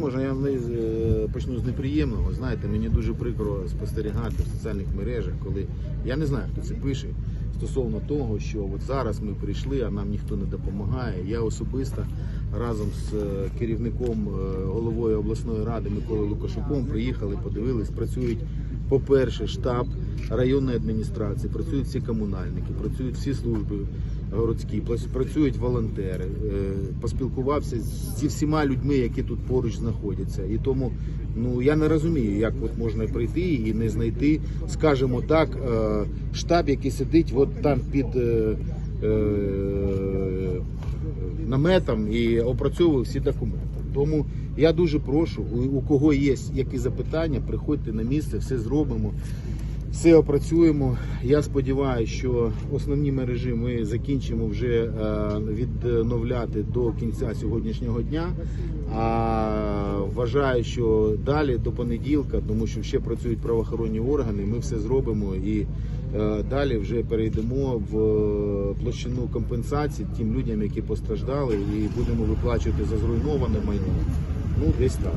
Можна я е, почну з неприємного. Знаєте, мені дуже прикро спостерігати в соціальних мережах, коли я не знаю, хто це пише стосовно того, що от зараз ми прийшли, а нам ніхто не допомагає. Я особисто разом з е, керівником е, головою обласної ради Миколою Лукашуком приїхали, подивились, працюють. По-перше, штаб районної адміністрації, працюють всі комунальники, працюють всі служби городські, працюють волонтери. Е, Поспілкувався зі всіма людьми, які тут поруч знаходяться. І тому ну я не розумію, як от можна прийти і не знайти, скажімо так, е, штаб, який сидить от там під. е, наметом і опрацьовую всі документи. Тому я дуже прошу, у кого є які запитання, приходьте на місце, все зробимо, все опрацюємо. Я сподіваюся, що основні мережі ми закінчимо вже е, відновляти до кінця сьогоднішнього дня. А вважаю, що далі до понеділка, тому що ще працюють правоохоронні органи, ми все зробимо і е, далі вже перейдемо в е, площину компенсації тим людям, які постраждали, і будемо виплачувати за зруйноване майно. Ну, десь так.